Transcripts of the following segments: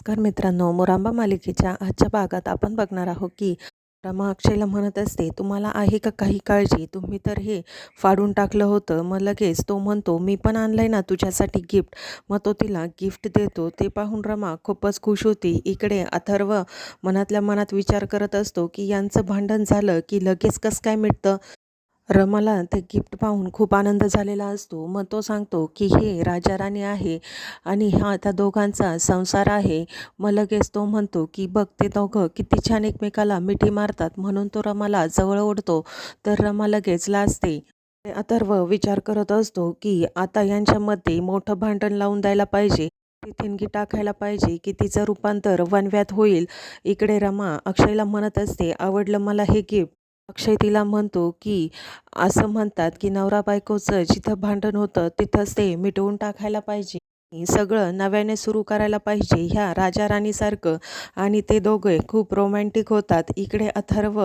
नमस्कार मित्रांनो मोरांबा मालिकेच्या आजच्या भागात आपण बघणार आहोत की रमा अक्षयला म्हणत असते तुम्हाला आहे का काही काळजी? तुम्ही तर हे फाडून टाकलं होतं. मग लगेच तो म्हणतो मी पण आणलं आहे ना तुझ्यासाठी गिफ्ट. मग तो तिला गिफ्ट देतो. ते पाहून रमा खूपच खुश होती. इकडे अथर्व मनातल्या मनात विचार करत असतो की यांचं भांडण झालं की लगेच कसं काय मिटतं? रमाला ते गिफ्ट पाहून खूप आनंद झालेला असतो. मग तो सांगतो की हे राजा राणी आहे आणि हा त्या दोघांचा संसार आहे. मग लगेच तो म्हणतो की बघ ते दोघं किती छान एकमेकाला मिठी मारतात. म्हणून तो रमाला जवळ ओढतो. तर रमा लगेच लाजते. अथर्व विचार करत असतो की आता यांच्यामध्ये मोठं भांडण लावून द्यायला पाहिजे. ती ठिणगी टाकायला पाहिजे. की तिचं रूपांतर वनव्यात होईल. इकडे रमा अक्षयला म्हणत असते आवडलं मला हे गिफ्ट. अक्षय तिला म्हणतो की असं म्हणतात की नवरा बायकोचं जिथं भांडण होतं तिथंच ते मिटवून टाकायला पाहिजे. सगळं नव्याने सुरू करायला पाहिजे. ह्या राजा राणीसारखं आणि ते दोघे खूप रोमॅन्टिक होतात. इकडे अथर्व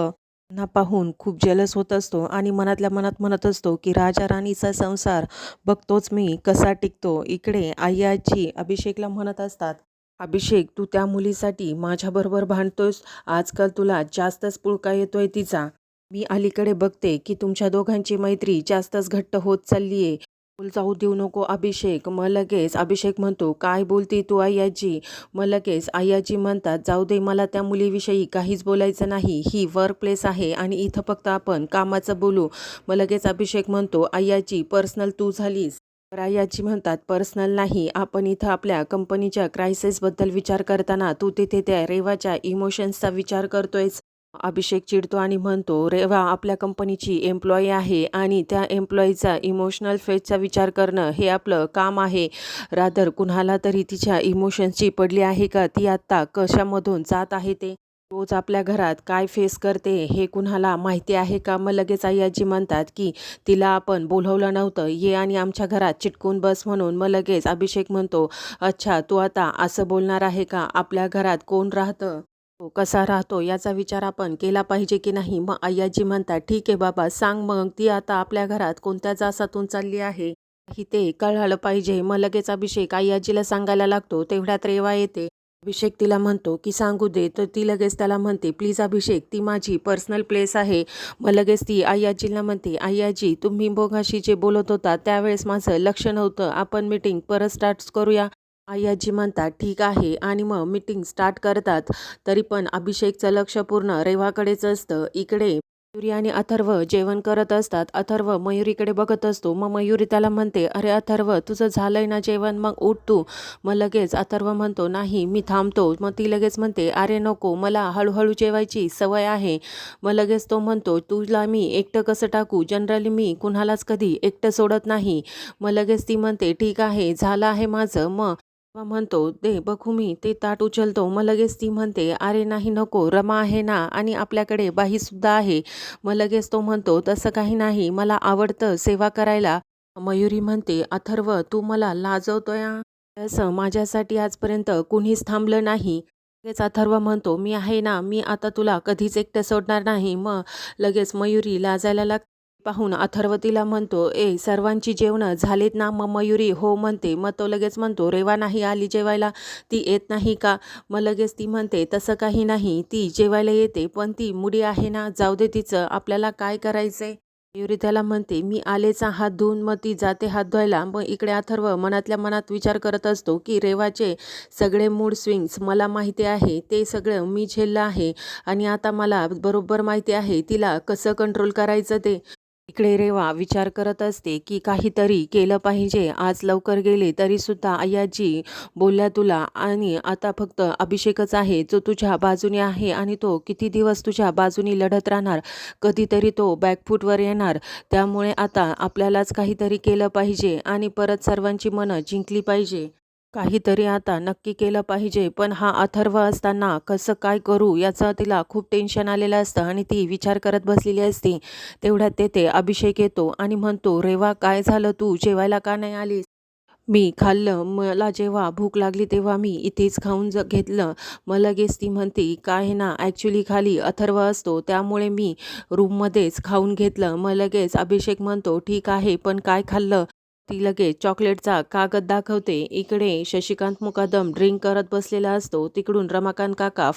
ना पाहून खूप जेलस होत असतो आणि मनातल्या मनात म्हणत असतो की राजा राणीचा संसार बघतोच मी कसा टिकतो. इकडे आई आजी अभिषेकला म्हणत असतात अभिषेक तू त्या मुलीसाठी माझ्याबरोबर भांडतोस आजकाल तुला जास्तच पुळका येतोय तिचा. मी अलीकडे बघते की तुमच्या दोघांची मैत्री जास्तच घट्ट होत चालली आहे बोल जाऊ देऊ नको अभिषेक. मग लगेच अभिषेक म्हणतो काय बोलती तू आयाजी मग लगेच आयाजी म्हणतात जाऊ दे मला त्या मुलीविषयी काहीच बोलायचं नाही. ही वर्क प्लेस आहे आणि इथं फक्त आपण कामाचं बोलू. मग लगेच अभिषेक म्हणतो आयाजी पर्सनल तू झालीस. तर आय्याजी म्हणतात पर्सनल नाही. आपण इथं आपल्या कंपनीच्या क्रायसिसबद्दल विचार करताना तू तिथे त्या रेवाच्या इमोशन्सचा विचार करतोयस. अभिषेक चिडतो आणि म्हणतो रेवा आपल्या कंपनीची एम्प्लॉई आहे आणि त्या एम्प्लॉईचा इमोशनल फेजचा विचार करणं हे आपलं काम आहे. रादर कुणाला तरी तिच्या इमोशन्सची पडली आहे का? ती आत्ता कशामधून जात आहे ते? रोज आपल्या घरात काय फेस करते हे कुणाला माहिती आहे का? मग लगेच आई आजी म्हणतात की तिला आपण बोलवलं नव्हतं. ये आणि आमच्या घरात चिटकून बस म्हणून. मग लगेच अभिषेक म्हणतो अच्छा तू आता असं बोलणार आहे का? आपल्या घरात कोण राहतं? तो कसा राहतो याचा विचार आपण केला पाहिजे की नाही? मग अय्याजी म्हणतात ठीक आहे बाबा सांग मग ती आता आपल्या घरात कोणत्या जासातून चालली आहे? ही ते कळालं पाहिजे. मग लगेच अभिषेक अय्याजीला सांगायला लागतो तेवढ्यात रेवा येते. अभिषेक तिला म्हणतो की सांगू दे. तर ती लगेच त्याला म्हणते प्लीज अभिषेक ती माझी पर्सनल प्लेस आहे. मग लगेच ती आय्याजीला म्हणते आय्याजी तुम्ही बोघाशी जे बोलत होता त्यावेळेस माझं लक्ष नव्हतं. आपण मीटिंग परत स्टार्ट करूया. आय्याजी म्हणतात ठीक आहे. आणि मग मीटिंग स्टार्ट करतात. तरी पण अभिषेकचं लक्ष पूर्ण रेवाकडेच असतं. इकडे मयुरी आणि अथर्व जेवण करत असतात. अथर्व मयुरीकडे बघत असतो. मग मयुरी त्याला म्हणते अरे अथर्व तुझं झालंय ना जेवण? मग उठ तू. मग लगेच अथर्व म्हणतो नाही मी थांबतो. मग ती लगेच म्हणते अरे नको मला हळूहळू जेवायची सवय आहे. मग लगेच तो म्हणतो तुला मी एकटं कसं टाकू? जनरली मी कुणालाच कधी एकटं सोडत नाही. मग लगेच ती म्हणते ठीक आहे झालं आहे माझं. मग तेव्हा म्हणतो दे बघू मी ते ताट उचलतो. मग लगेच ती म्हणते अरे नाही नको रमा आहे ना आणि आपल्याकडे बाईसुद्धा आहे. मग लगेच तो म्हणतो तसं काही नाही मला आवडतं सेवा करायला. मयुरी म्हणते अथर्व तू मला लाजवतोय असं माझ्यासाठी आजपर्यंत कुणीच थांबलं नाही. लगेच अथर्व म्हणतो मी आहे ना मी आता तुला कधीच एकटं सोडणार नाही. मग लगेच मयुरी लाजायला लागते. पाहून अथर्व तिला म्हणतो ए सर्वांची जेवणं झालीत ना मग मयुरी? हो म्हणते. मग तो लगेच म्हणतो रेवा नाही आली जेवायला? ती येत नाही का? मग लगेच ती म्हणते तसं काही नाही. ती जेवायला येते पण ती मुडी आहे ना जाऊ दे तिचं. आपल्याला काय करायचंय? मयुरी त्याला म्हणते मी आलेचा हात धुवून मग ती जाते हात धुवायला. मग इकडे अथर्व मनातल्या मनात विचार करत असतो की रेवाचे सगळे मूड स्विंग्स. मला माहिती आहे ते सगळं मी झेललं आहे. आणि आता मला बरोबर माहिती आहे तिला कसं कंट्रोल करायचं ते? इकडे रेवा विचार करत असते की काहीतरी केलं पाहिजे. आज लवकर गेले तरीसुद्धा आयाजी बोलल्या तुला आणि आता फक्त अभिषेकच आहे. जो तुझ्या बाजूने आहे आणि तो किती दिवस तुझ्या बाजूने लढत राहणार कधीतरी तो बॅकफूटवर येणार. त्यामुळे आता आपल्यालाच काहीतरी केलं पाहिजे आणि परत सर्वांची मनं जिंकली पाहिजे. काहीतरी आता नक्की केलं पाहिजे. पण हा अथर्व असताना कसं काय करू याचं तिला खूप टेन्शन आलेलं असतं आणि ती विचार करत बसलेली असते. तेवढ्यात तेथे अभिषेक येतो आणि म्हणतो रेवा काय झालं तू? जेवायला का नाही आलीस? मी खाल्लं. मला जेव्हा भूक लागली तेव्हा मी इथेच खाऊन ज घेतलं. मग लगेच ती म्हणते काय ना ॲक्च्युली खाली अथर्व असतो. त्यामुळे मी रूममध्येच खाऊन घेतलं. मग लगेच अभिषेक म्हणतो ठीक आहे पण काय खाल्लं? ती लगेच चॉकलेटचा कागद दाखवते. इकडे शशिकांत मुकादम ड्रिंक करत बसलेला असतो. तिकडून रमाकांत काका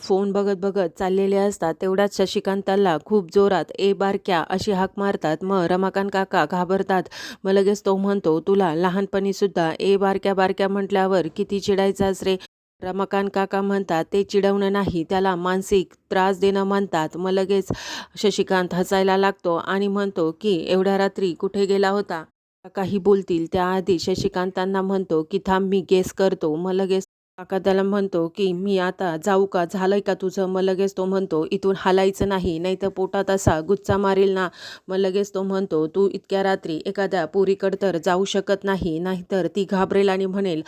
फोन बघत बघत चाललेले असतात. तेवढ्याच शशिकांताला खूप जोरात ए बारक्या अशी हाक मारतात. मग रमाकांत काका घाबरतात. मग लगेच तो म्हणतो तुला लहानपणी सुद्धा ए बारक्या बारक्या म्हटल्यावर किती चिडायचं रे. रमाकांत काका म्हणतात ते चिडवणं नाही त्याला मानसिक त्रास देणं म्हणतात. मग लगेच शशिकांत हसायला लागतो आणि म्हणतो की एवढ्या रात्री कुठे गेला होता? काही बोलतील. त्याआधी शशिकांतांना म्हणतो की थांब मी गेस करतो. मग लगेच काका त्याला म्हणतो की मी आता जाऊ का? झालंय का तुझं? मग लगेच तो म्हणतो इथून हालायचं नाही नाही तर पोटात असा गुच्चा मारेल ना. मग लगेच तो म्हणतो तू इतक्या रात्री एखाद्या पोरीकडं तर जाऊ शकत नाही नाहीतर ती घाबरेल आणि म्हणेल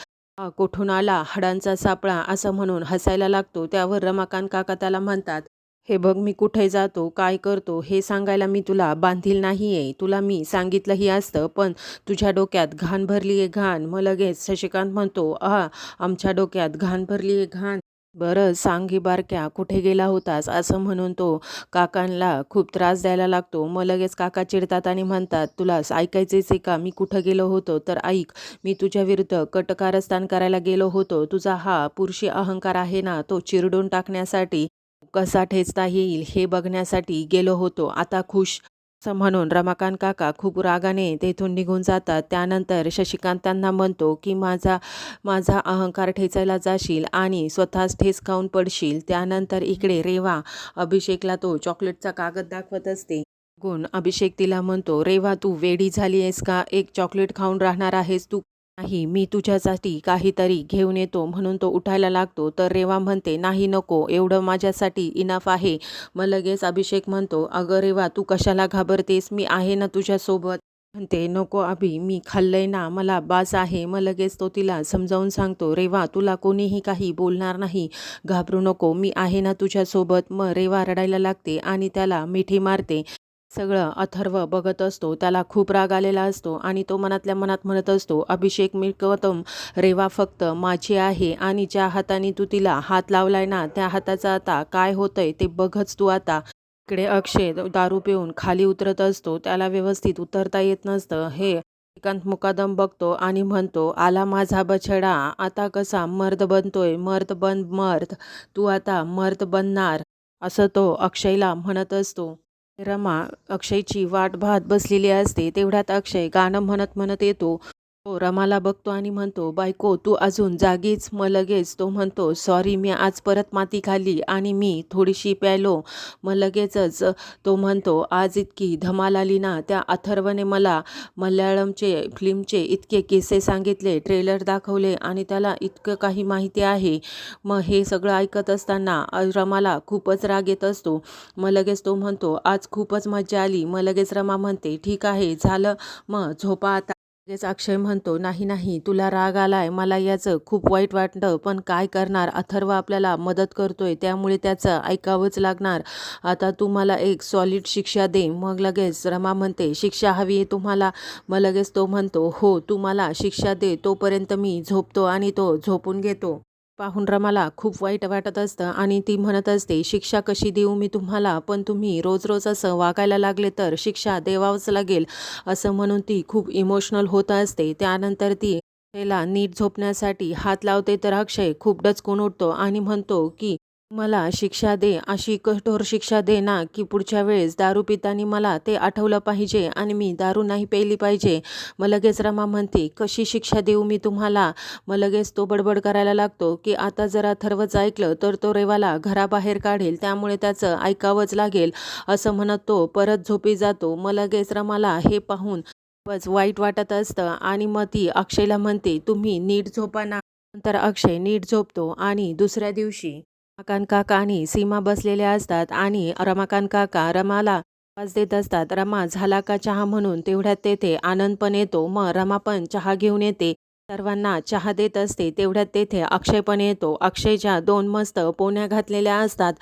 कोठून आला? हाडांचा सापळा असं म्हणून हसायला लागतो. त्यावर रमाकांत काका त्याला म्हणतात हे बघ मी कुठे जातो काय करतो हे सांगायला मी तुला बांधील नाही आहे तुला मी सांगितलंही असतं पण तुझ्या डोक्यात घाण भरली आहे घाण. मग लगेच शशिकांत म्हणतो आ आमच्या डोक्यात घाण भरली आहे घाण. बरं सांगी बारक्या कुठे गेला होतास? असं म्हणून तो काकांना खूप त्रास द्यायला लागतो. मग लगेच काका चिडतात आणि म्हणतात तुला ऐकायचेच आहे का? मी कुठं गेलो होतो? तर ऐक मी तुझ्या विरुद्ध कटकारस्थान करायला गेलो होतो. तुझा हा पुरुषी अहंकार आहे ना तो चिरडून टाकण्यासाठी कसा ठेचता येईल हे बघण्यासाठी गेलो होतो. आता खुश असं म्हणून रमाकांत काका खूप रागाने तेथून निघून जातात. त्यानंतर शशिकांत त्यांना म्हणतो की माझा माझा अहंकार ठेचायला जाशील आणि स्वतःच ठेच खाऊन पडशील. त्यानंतर इकडे रेवा अभिषेकला तो चॉकलेटचा कागद दाखवत असते. गुण अभिषेक तिला म्हणतो रेवा तू वेडी झाली आहेस का? एक चॉकलेट खाऊन राहणार आहेस तू नाही मी तुझ्यासाठी काहीतरी घेऊन येतो म्हणून तो उठायला लागतो. तर रेवा म्हणते नाही नको एवढं माझ्यासाठी इनफ आहे. मग लगेच अभिषेक म्हणतो अगं रेवा तू कशाला घाबरतेस? मी आहे ना तुझ्यासोबत. म्हणते नको अभि मी खाल्लंय ना मला बास आहे. मग लगेच तो तिला समजावून सांगतो रेवा तुला कोणीही काही बोलणार नाही. घाबरू नको मी आहे ना तुझ्यासोबत. मग रेवा रडायला लागते आणि त्याला मिठी मारते. सगळं अथर्व बघत असतो त्याला खूप राग आलेला असतो आणि तो मनातल्या मनात म्हणत असतो अभिषेक मिळकवतम रेवा फक्त माझी आहे आणि ज्या हाताने तू तिला हात लावलाय ना त्या हाताचा आता काय होतंय ते बघच तू आता. इकडे अक्षय दारू पिऊन खाली उतरत असतो त्याला व्यवस्थित उतरता येत नसतं. हे श्रीकांत मुकादम बघतो आणि म्हणतो आला माझा बछडा आता कसा मर्द बनतोय मर्द बन मर्द तू आता मर्द बनणार असं तो अक्षयला म्हणत असतो. रमा अक्षयची वाट पाहत बसलेली असते तेवढ्यात अक्षय गाणं म्हणत म्हणत येतो. तो रमाला बघतो आणि म्हणतो बायको तू अजून जागीच मग लगेच तो म्हणतो सॉरी मी आज परत माती खाल्ली आणि मी थोडीशी प्यायलो मग लगेचच तो म्हणतो आज इतकी धमाल आली ना त्या अथर्वने मला मल्याळमचे फिल्मचे इतके किस्से सांगितले ट्रेलर दाखवले आणि त्याला इतकं काही माहिती आहे. मग हे सगळं ऐकत असताना रमाला खूपच राग येत असतो. मग लगेच तो म्हणतो आज खूपच मजा आली. मग लगेच रमा म्हणते ठीक आहे झालं. मग झोपा आता. लगेच अक्षय म्हणतो नाही नाही तुला राग आलाय मला याचं खूप वाईट वाटतं पण काय करणार? अथर्व आपल्याला मदत करतोय त्यामुळे त्याचं ऐकावंच लागणार. आता तू मला एक सॉलिड शिक्षा दे. मग लगेच रमा म्हणते शिक्षा हवी आहे तुम्हाला. मग लगेच तो म्हणतो हो तू मला शिक्षा दे तोपर्यंत मी झोपतो आणि तो झोपून घेतो. पाहून रमाला खूप वाईट वाटत असतं आणि ती म्हणत असते शिक्षा कशी देऊ मी तुम्हाला? पण तुम्ही रोज रोज असं वागायला लागले तर शिक्षा देवावंच लागेल. असं म्हणून ती खूप इमोशनल होत असते. त्यानंतर ती त्याला नीट झोपण्यासाठी हात लावते तर अक्षय खूप डचकून उठतो आणि म्हणतो की मला शिक्षा दे अशी कठोर शिक्षा दे ना की पुढच्या वेळेस दारू पितानी मला ते आठवलं पाहिजे आणि मी दारू नाही प्यायली पाहिजे. मग लगेच रमा म्हणते कशी शिक्षा देऊ मी तुम्हाला? मग लगेच तो बडबड करायला लागतो की आता जरा थरवच ऐकलं तर तो रेवाला घराबाहेर काढेल त्यामुळे त्याचं ऐकावंच लागेल असं म्हणत तो परत झोपी जातो. मग लगेच रमाला हे पाहून खूपच वाईट वाटत असतं आणि मग ती अक्षयला म्हणते तुम्ही नीट झोपा ना. नंतर अक्षय नीट झोपतो आणि दुसऱ्या दिवशी रमाकांत काका आणि सीमा बसलेल्या असतात आणि रमाकांत काका रमाला आवाज देत असतात. रमा झाला का चहा म्हणून तेवढ्यात तेथे आनंद पण येतो. मग रमा पण चहा घेऊन येते. सर्वांना चहा देत असते. तेवढ्यात तेथे अक्षय पण येतो. अक्षयच्या दोन मस्त पोण्या घातलेल्या असतात.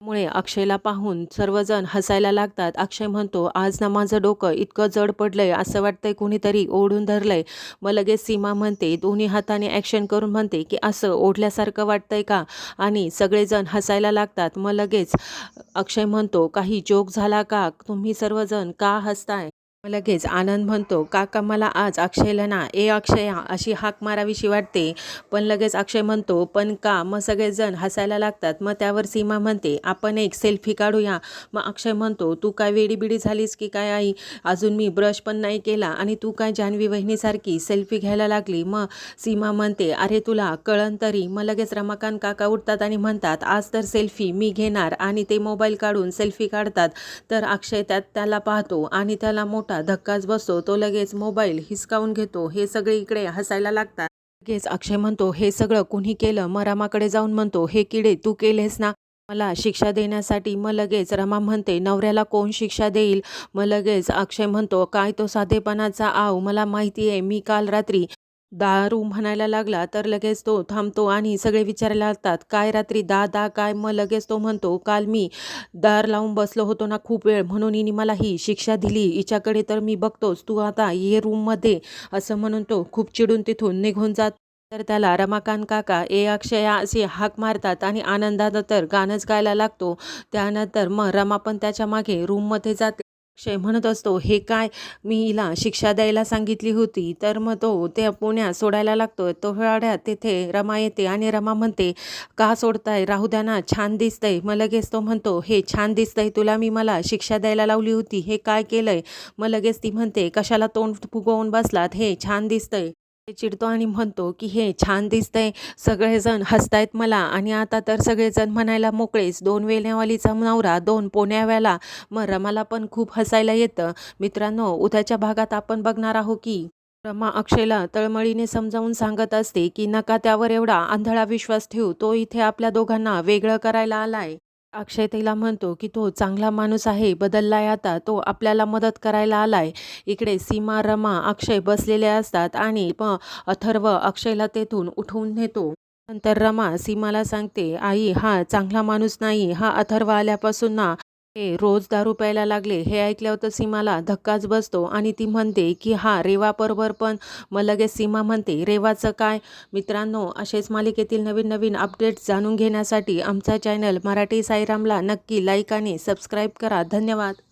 मुळे अक्षयला पाहून सर्वजण हसायला लागतात. अक्षय म्हणतो आज ना माझं डोकं इतकं जड पडलंय असं वाटतंय कुणीतरी ओढून धरलंय. मग लगेच सीमा म्हणते दोन्ही हाताने ॲक्शन करून म्हणते की असं ओढल्यासारखं वाटतंय का? आणि सगळेजण हसायला लागतात. मग लगेच अक्षय म्हणतो काही जोक झाला का? तुम्ही सर्वजण का हसताय? लगेच आनंद म्हणतो काका मला आज अक्षयला ना ए अक्षया अशी हाक मारावीशी वाटते. पण लगेच अक्षय म्हणतो पण का मग सगळेजण हसायला लागतात. मग त्यावर सीमा म्हणते आपण एक सेल्फी काढूया. मग अक्षय म्हणतो तू काय वेडीबिडी झालीस की काय आई? अजून मी ब्रश पण नाही केला आणि तू काय जान्हवी वहिनीसारखी सेल्फी घ्यायला लागली? मग सीमा म्हणते अरे तुला कळन तरी. मग लगेच रमाकांत काका उठतात आणि म्हणतात आज तर सेल्फी मी घेणार आणि ते मोबाईल काढून सेल्फी काढतात. तर अक्षय त्यात त्याला पाहतो आणि त्याला मोठा धक्काच बसतो. तो लगेच मोबाईल हिसकावून घेतो. हे सगळे इकडे हसायला लागतात. लगेच अक्षय म्हणतो हे सगळं कुणी केलं? मग रमाकडे जाऊन म्हणतो हे किडे तू केलेस ना? मला शिक्षा देण्यासाठी मग लगेच रमा म्हणते नवऱ्याला कोण शिक्षा देईल? मग लगेच अक्षय म्हणतो काय तो साधेपणाचा आव? मला माहिती आहे मी काल रात्री दारू म्हणायला लागला तर लगेच तो थांबतो आणि सगळे विचारायला लागतात काय रात्री दा दा काय मग? लगेच तो म्हणतो काल मी दार लावून बसलो होतो ना खूप वेळ म्हणून हिने मला ही शिक्षा दिली. हिच्याकडे तर मी बघतोच. तू आता ये रूममध्ये असं म्हणून तो खूप चिडून तिथून निघून जात. तर त्याला रमाकांत काका ए अक्षया असे हाक मारतात आणि आनंदात तर गाणंच गायला लागतो. त्यानंतर मग रमा पण त्याच्यामागे रूममध्ये जाते. क्षय म्हणत असतो हे काय? मी हिला शिक्षा द्यायला सांगितली होती. तर मग तो त्या पुण्यात सोडायला लागतो. तो वेळात तेथे रमा येते आणि रमा म्हणते का सोडताय? राहू द्या ना छान दिसतंय. मग लगेच तो म्हणतो हे छान दिसतंय. तुला मी मला शिक्षा द्यायला लावली होती. हे काय केलंय? मग लगेच ती म्हणते कशाला तोंड फुगवून बसलात? हे छान दिसतंय. चिडतो आणि म्हणतो की हे छान दिसतंय सगळेजण हसतायत मला. आणि आता तर सगळेजण म्हणायला मोकळेच. दोन वेण्यावालीचा नवरा दोन पोण्याव्याला. मग रमाला पण खूप हसायला येतं. मित्रांनो उद्याच्या भागात आपण बघणार आहोत की रमा अक्षयला तळमळीने समजावून सांगत असते की नका त्यावर एवढा आंधळा विश्वास ठेवू. तो इथे आपल्या दोघांना वेगळं करायला आलाय. अक्षय तिला म्हणतो की तो चांगला माणूस आहे बदललाय आता. तो आपल्याला मदत करायला आलाय. इकडे सीमा रमा अक्षय बसलेले असतात आणि मग अथर्व अक्षयला तेथून उठवून नेतो. नंतर रमा सीमाला सांगते आई हा चांगला माणूस नाही. हा अथर्व आल्यापासून ना हे रोज दारू प्यायला लागले. हे ऐकल्यावर तर सीमाला धक्काच बसतो आणि ती म्हणते की हा रेवा परवर पण मग लगेच सीमा म्हणते रेवाचं काय? मित्रांनो असेच मालिकेतील नवीन नवीन अपडेट्स जाणून घेण्यासाठी आमचा चॅनल मराठी साईरामला नक्की लाईक आणि सबस्क्राईब करा. धन्यवाद.